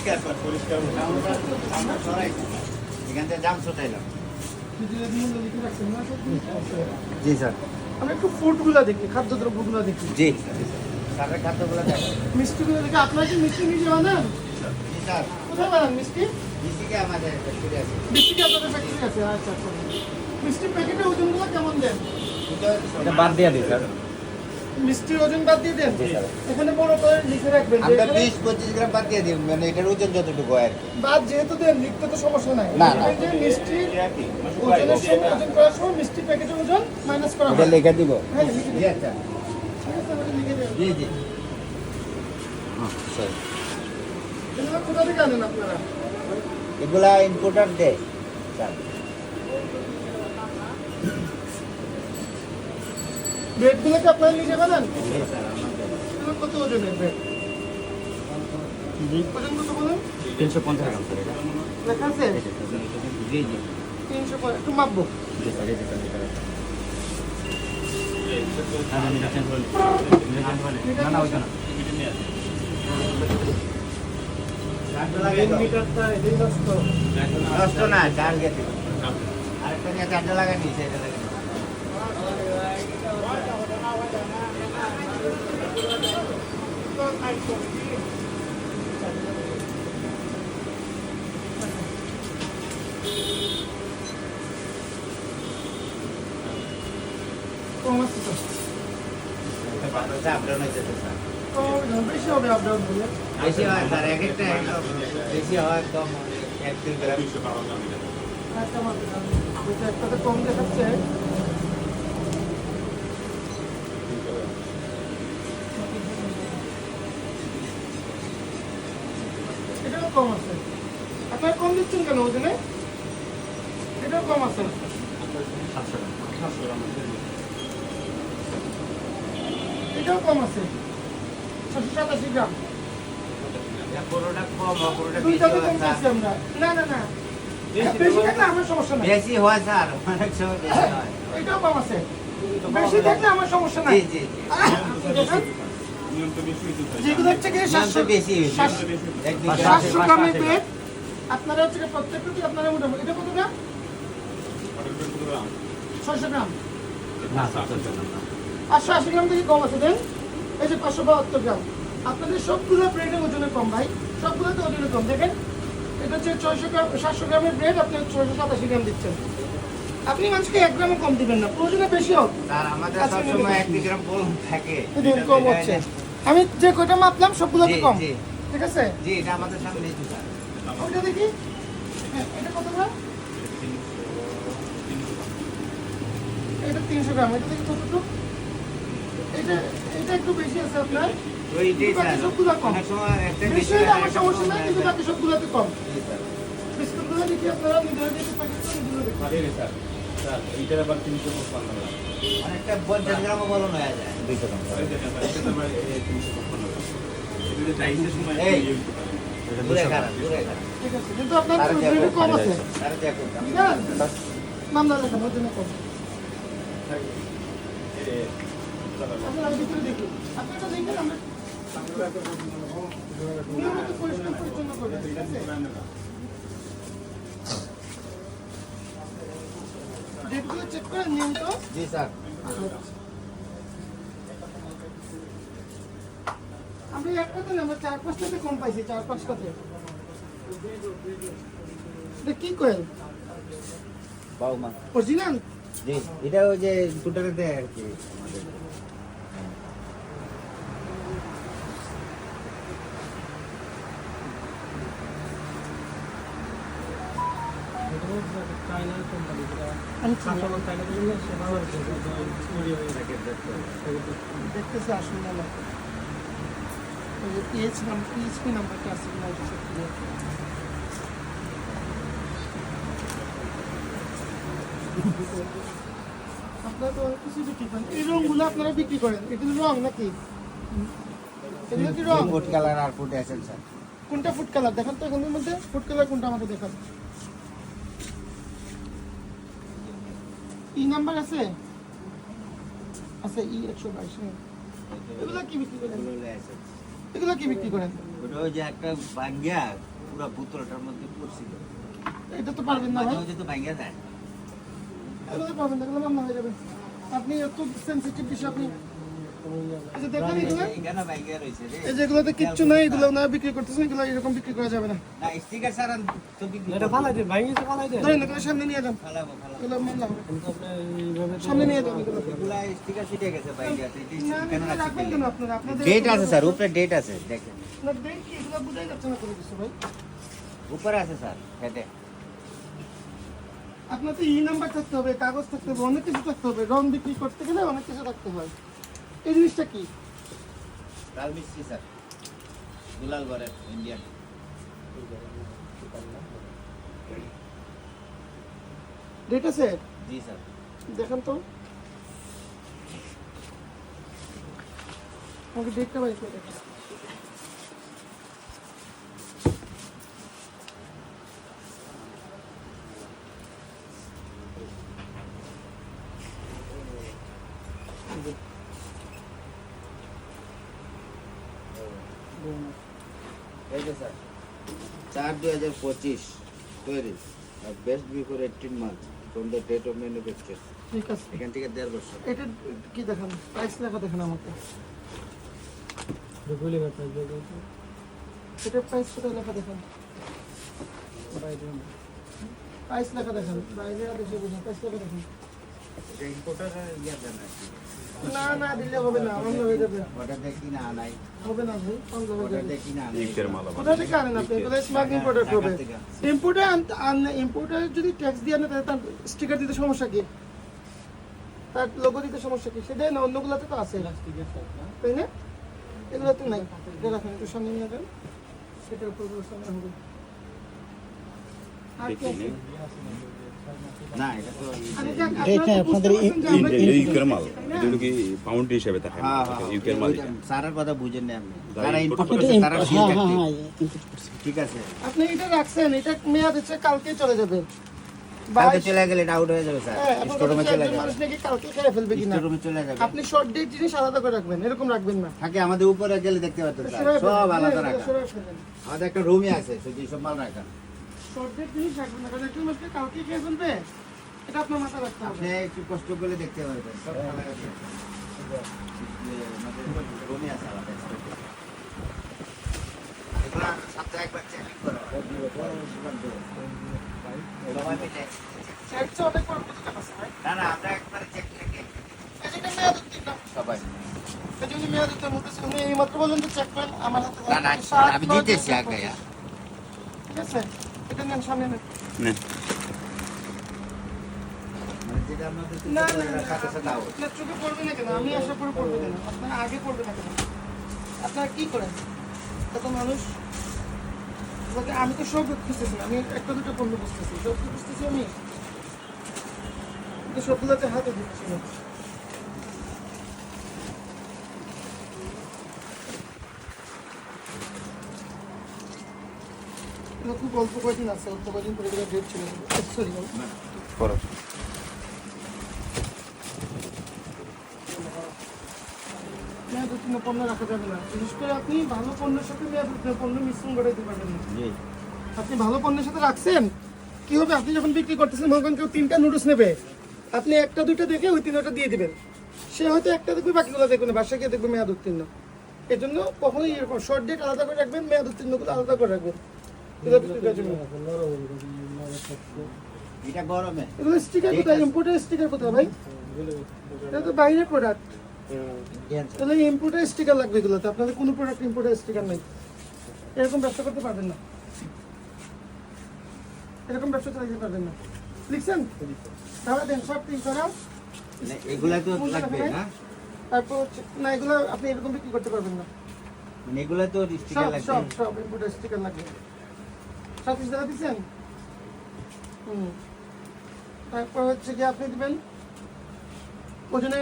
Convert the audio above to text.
পরিষ্কার কর পরিষ্কার এখান থেকে জাম ছুটাইলাম? জি স্যার। আমরা একটু ফুডগুলো দেখি খাদ্যদ্রব্যগুলো দেখি। জি। স্যারের খাদ্যগুলো দেখো। মিষ্টিগুলো দেখি। আপনারা কি মিষ্টি নিজে বানান? জি স্যার। কোথায় বানান মিষ্টি? ডিসিকে আমাদের ফ্যাক্টরি আছে। মিষ্টি কি আপনাদের ফ্যাক্টরি আছে। আচ্ছা আচ্ছা। মিষ্টি প্যাকেটের ওজনগুলো কেমন দেন? এটা বাদ দিয়ে দিই স্যার। মিষ্টির ওজন বাদ দিয়ে দেন? এখানে বড় করে লিখে রাখবেন আমরা গ্রাম বাদ দিয়ে দিই মানে এটার ওজন যতটুকু আর কি। বাদ যেহেতু দেন লিখতে তো সমস্যা নাই। না, না। যে মিষ্টি ওজনের সময় ওজন করার সময় মিষ্টি প্যাকেটের ওজন মাইনাস করা এটা লিখে দিব? হ্যাঁ লিখে জি আচ্ছা। ঠিক আছে ওটা লিখে দেন জি জি। হ্যাঁ স্যার এগুলো কোথা থেকে আনেন আপনারা? এগুলা ইম্পোর্টার দেয় স্যার। ব্রেডগুলো কি আপনারা নিজে বানান কত ওজনের ব্রেড ওজন কত বলুন? তিনশো পঞ্চাশ গ্রাম স্যার এটা। লেখা আছে? জি জি। তিনশো পঞ্চাশ একটু মাপবো। জি স্যার এই যে স্যার এটা এটা change করে নিন। এটা change করে নিন। না না ওইটা না। তিন মিটারটা এটাই নষ্ট। নষ্ট না চার গেছে। আরেকটা নিয়ে চারটা লাগা নিয়েছে এটা লাগে কম আছে তো আপডাউন হয়েছে তো স্যার কম বেশি হবে আপডাউন বলে বেশি হয় স্যার এক একটা বেশি হয় একদম এক দুই গ্রাম একটা মাত্র যেটা কম দেখাচ্ছে। কম আছে। আপনার কম দিচ্ছেন কেন ওজনে? এটাও কম আছে। সাতশো এটাও কম আছে। ছশো সাতাশি গ্রাম। হয় হয় না না না। নাই। বেশি হয় স্যার অনেক সময় বেশি হয়। এটাও কম আছে। বেশি থাকলে আমার সমস্যা নাই। জি জি যেগুলো হচ্ছে গিয়ে সাতশো বেশি সাতশো গ্রামের আপনারা হচ্ছে গিয়ে প্রত্যেকটা আপনারা মোটামুটি এটা কত গ্রাম? ছয়শো গ্রাম। পাঁচশো আশি গ্রাম থেকে কম আছে দেন। এই যে পাঁচশো বাহাত্তর গ্রাম। আপনাদের সবগুলো ব্রেডের ওজনে কম ভাই। সবগুলোতে ওজনে কম দেখেন। এটা হচ্ছে ছয়শো গ্রাম সাতশো গ্রামের ব্রেড আপনি ছয়শো সাতাশি গ্রাম দিচ্ছেন। আপনি মানুষকে এক গ্রামও কম দিবেন না প্রয়োজনে বেশি হোক স্যার আমাদের আচ্ছা, সবসময় এক গ্রাম কম থাকে। কম হচ্ছে। আমি যে কয়টা মাপলাম সবগুলোতে কম। ঠিক আছে? জি এটা আমাদের সামনে ওইটা দেখি। হ্যাঁ এটা কত গ্রাম? এটা তিনশো গ্রাম। এটা দেখি কতটুকু? এটা এটা একটু বেশি আছে আপনার। সবগুলো কম। অনেক সময় একটা বেশি হলে আমার সমস্যা নাই কিন্তু। বাকি সবগুলোতে কম। স্যার। বিস্কুটগুলো দেখি আপনারা নিজেরা দেখে প্যাকেট করে নিজেরা দেখুন এইটার আবার তিনশো পঞ্চান্ন অনেকটা পঞ্চাশ গ্রামও বলো এটা দূরে দুশো গ্রাম খারাপ দূরে খারাপ ঠিক আছে কিন্তু আপনার আর দেখো, রেটে কম আছে আর দেখো দাম। ঠিক আছে মামলা লেখান ওর জন্য কম আপনারা ভিতরে দেখুন আপনি এটা দেখেন আমরা ডেটগুলো চেক করে নিয়মিত জি স্যার। আমি আমরা চার পাঁচটাতে কম পাইছি? চার পাঁচটাতে এটা কি কোয়েল বাউমা। অরিজিনাল জি এটা ওই যে দেয় আর কি। আমাদের দেখতেছে আসুন না। পিএইচপি নাম্বারটা আছে কিনা চেক করে আপনারা তো অনেক কিছু বিক্রি করেন। এই রঙগুলো আপনারা বিক্রি করেন এগুলো রং নাকি? এগুলো কি রং? ফুড কালার আর ফুড এসেন্স কোনটা ফুড কালার? দেখান তো এখানের মধ্যে ফুড কালার কোনটা আমাকে দেখান। ই নাম্বার আছে? আছে ই একশো বাইশ এগুলো কি বিক্রি করেন? এগুলো কি বিক্রি করেন? ওটা ওই যে একটা ভাঙ্গিয়া পুরো বোতলটার মধ্যে পড়ছিল। এটা তো পারবেন না ভাই। তো ভাঙ্গিয়া যায় এগুলো পারবেন না এগুলো মামলা হয়ে যাবে। আপনি এত সেন্সিটিভ বিষয় আপনি এই কিচ্ছু নাই এগুলো না বিক্রি করতেছেন এগুলো এরকম বিক্রি করা যাবে না। সামনে নিয়ে যান। সামনে নিয়ে যান ডেট আছে স্যার উপরে ডেট আছে দেখেন। না ডেট কি? এগুলো বুঝাই যাচ্ছে না কোনো কিছু ভাই। উপরে আছে স্যার হেডে আপনার তো ই নাম্বার থাকতে হবে কাগজ থাকতে হবে অনেক কিছু থাকতে হবে। রং বিক্রি করতে গেলে অনেক কিছু থাকতে হয়। এই জিনিসটা কি? লাল মিষ্টি স্যার। দুলাল ঘরের ইন্ডিয়ান ডেট আছে জি স্যার। দেখেন তো। আমাকে ডেটটা বাই করে দেখান এই যে স্যার চার দুই হাজার পঁচিশ তৈরি। আর best before eighteen month from the date of manufacture ঠিক আছে। এখান থেকে দেড় বছর। এটা কি দেখান? প্রাইস লেখা দেখান আমাকে। এটা প্রাইস কোথায় লেখা দেখান? প্রাইস লেখা দেখান। বাইরে দেশে বুঝুন প্রাইস লেখা দেখান। না না দিলে হবে না অন্য হয়ে যাবে। অর্ডার দিয়ে কিনা আনাই হবে না ভাই অন্য হয়ে অর্ডার যাবে। দিয়ে কিনা আনাই কোথা থেকে আনেন আপনি? এগুলো স্মাগলিং প্রোডাক্ট হবে থেকে। ইম্পোর্টার ইম্পোর্টার যদি ট্যাক্স দিয়ে আনে তাহলে তার স্টিকার দিতে সমস্যা কি? তার লোগো দিতে সমস্যা কি? সেটাই না অন্যগুলোতে তো আছে। তাই না? এগুলোতে নাই। এটা রাখেন একটু সামনে নিয়ে যান। সেটার উপর সামনে হবে। আর কি আছে? এটা আপনাদের ইউকের মাল এগুলো কি পাউন্ড হিসাবে থাকে। হ্যাঁ হ্যাঁ ইউকের মাল সারার কথা বুঝেন না আপনি। তারা import ইম্পোর্ট করে। করেছে এটা তারা হ্যাঁ। ঠিক আছে। আপনি এটা রাখছেন এটা মেয়াদ হচ্ছে কালকে চলে যাবে। কালকে চলে গেলে এটা আউট হয়ে যাবে স্যার। স্টোরুমে চলে যাবে মানুষ নাকি কালকে খেয়ে ফেলবে কিনা। স্টোরুমে চলে যাবে। আপনি শর্ট ডেট জিনিস আলাদা করে রাখবেন এরকম রাখবেন না। থাকে আমাদের উপরে গেলে দেখতে পাচ্ছেন সব আলাদা রাখা। আমাদের একটা রুমই আছে শুধু সব মাল রাখা। শর্ট জিনিস রাখবেন না কারণ একজন মানুষকে কালকে খেয়ে ফেলবে এটা আপনার মাথায় রাখতে হবে আপনি একটু কষ্ট করে দেখতে পারবেন সব ভালো আছে। রুমই আছে আলাদা এগুলো সপ্তাহে একবার চেকিং করো সবাই মিলে। এর চেয়ে অনেক বড় প্রতিষ্ঠান আছে ভাই। না না আমরা একবারে চেক থেকে এই মেয়াদ উত্তীর্ণ। সবাই এই মেয়াদ উত্তীর্ণ বলতেছে, উনি এইমাত্র বললেন যে check করেন, আমার হাতে না না আমি দিতেছি আগে ঠিক আছে? এটা নেন। নে। আমি আসার পরে পড়বে কেন? আপনার আগে পড়বে না কেন? আপনারা কি করেন? এত মানুষ আমি তো সব খুঁজতেছি আমি একটা দুটো পণ্য বুঝতেছি সব বুঝতেছি আমি সবগুলোতে হাতে দিচ্ছি না খুব অল্প আছে? অল্প পরে ডেট ছিল সরি করো। মেয়াদ উত্তীর্ণ পণ্য রাখা যাবে না। বিশেষ করে আপনি ভালো পণ্যের সাথে মেয়াদ উত্তীর্ণ পণ্য মিশ্রণ ঘটাইতে পারবেন না। আপনি ভালো পণ্যের সাথে রাখছেন কি হবে? আপনি যখন বিক্রি করতেছেন মনে করেন কেউ তিনটা নুডলস নেবে। আপনি একটা দুইটা দেখে ওই তিনটা দিয়ে দিবেন। সে হয়তো একটা দেখবে বাকিগুলো দেখবে না বাসায় গিয়ে দেখবে মেয়াদ উত্তীর্ণ এই জন্য কখনোই এরকম শর্ট ডেট আলাদা করে রাখবেন মেয়াদ উত্তীর্ণগুলো আলাদা করে রাখবেন। এটা গরমে। স্টিকার কোথায়? ইম্পোর্টের স্টিকার কোথায় ভাই? এটা তো বাইরের প্রোডাক্ট তাহলে ইম্পোর্টের স্টিকার লাগবে এগুলোতে। আপনাদের কোনো প্রোডাক্ট ইম্পোর্টের স্টিকার নেই। এরকম ব্যবসা করতে পারবেন না। এরকম ব্যবসা চালাতে পারবেন না। লিখছেন? তাহলে দেন সব তিন করা। এগুলা তো লাগবে না। তারপর না এগুলো আপনি এরকম বিক্রি করতে পারবেন না। মানে এগুলা তো স্টিকার লাগবে। সব সব ইম্পোর্টের স্টিকার লাগবে। সাতিশ টাকা দিচ্ছেন হুম তারপর হচ্ছে কি আপনি দিবেন ওজনে